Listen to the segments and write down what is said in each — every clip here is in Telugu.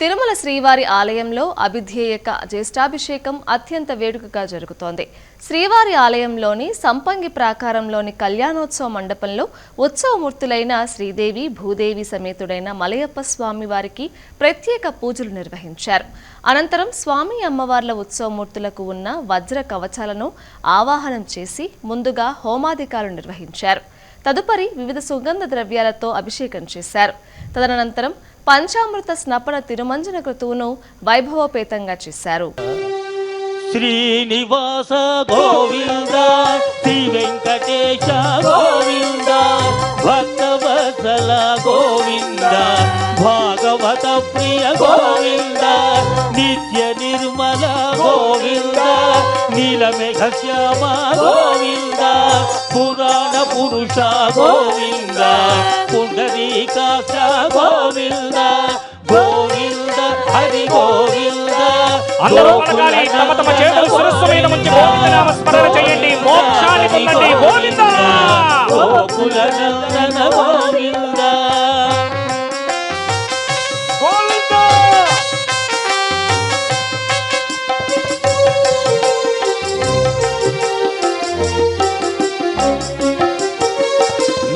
తిరుమల శ్రీవారి ఆలయంలో అభిధ్యేయక జ్యేష్ఠాభిషేకం అత్యంత వేడుకగా జరుగుతోంది. శ్రీవారి ఆలయంలోని సంపంగి ప్రాకారంలోని కళ్యాణోత్సవ మండపంలో ఉత్సవమూర్తులైన శ్రీదేవి భూదేవి సమేతుడైన మలయప్ప స్వామి వారికి ప్రత్యేక పూజలు నిర్వహించారు. అనంతరం స్వామి అమ్మవార్ల ఉత్సవమూర్తులకు ఉన్న వజ్ర కవచాలను ఆవాహనం చేసి ముందుగా హోమాధికారులు నిర్వహించారు. తదుపరి వివిధ సుగంధ ద్రవ్యాలతో అభిషేకం చేశారు. తదనంతరం పంచామృత స్నపన తిరుమంజన క్రతువును వైభవపేతంగా చేశారు. శ్రీనివాస గోవింద శ్రీ వెంకటేశ గోవింద భక్తవత్సల గోవింద భాగవత ప్రియ గోవింద నిత్య నిర్మల గోవింద నీలమేఘ శ్యామ గోవింద. పురాణ పురుష గోవింద పుండరీకాక్ష గోవింద గోవింద హరి గోవింద. అందరూ తమ తమ చేతులు చేయండి. మోక్షాన్ని పొందండి. గోవింద. గోకుల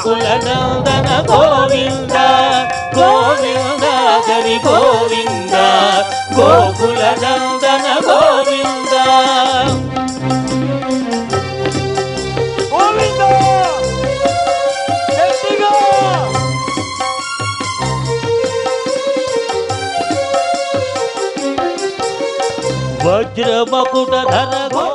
గోకుల నందన గోవింద గోవింద హరి గోవింద గోకుల నందన గోవింద. గోవింద! గట్టిగా! వజ్ర మకుట ధర గో